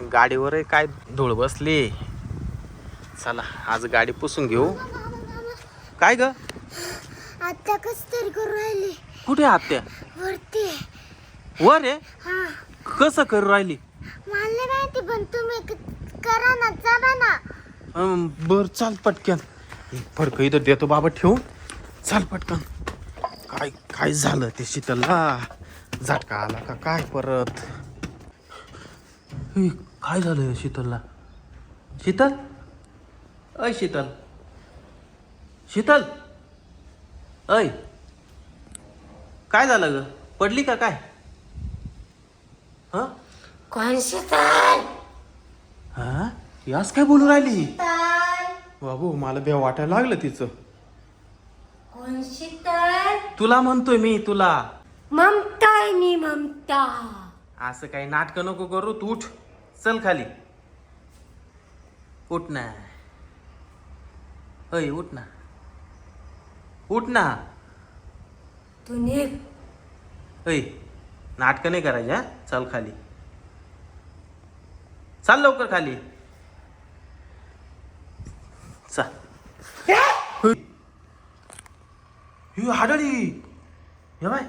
गाडीवर काय धूळ बसली. चला आज गाडी पुसून घेऊ. काय ग? आता कस तरी करू राहिली. कुठे आत्या? वरती वर आहे? हा. कसं करू राहिली? मला नाही माहिती पण तुम्ही क- करा ना चला ना. अं, बर चाल पटकन. फडक इथं देतो बाबा ठेवून. चाल पटकन. काय काय झालं ते शीतलला? झटका आला का? काय परत? हे, काय झालं शीतलला? शीतल? अय शीतल. शीतल? अय काय झालं ग? पडली का काय? हा? कोण शीतल? हा? यास काय बोलू राहिली? बाबू मला बेव वाटायला लागलं तिचं. कोण शीतल? तुला म्हणतोय मी तुला. ममता आहे मी ममता असं काही नाटक नको करू तू उठ. चल खाली. उठ ना. अय उठ ना. उठ ना. तू निघ. अय नाटक नाही करायचे हा? चल खाली. चाल लवकर खाली. चाल. ही! हाडळी. हे बाय.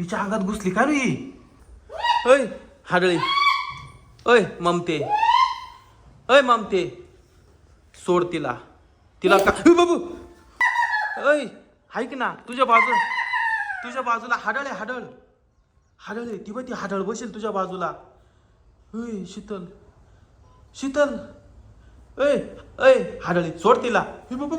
हिच्या अंगात घुसली का रे अय हाडळी अय ममते अय ममते सोड तिला तिला का बाबू अय ऐक ना तुझ्या बाजू तुझ्या बाजूला हाडळ आहे हाडळ हाडळ आहे ती बघ ती हाडळ बसेल तुझ्या बाजूला अय शीतल शीतल ऐ अय हाडळी सोड तिला बाबू.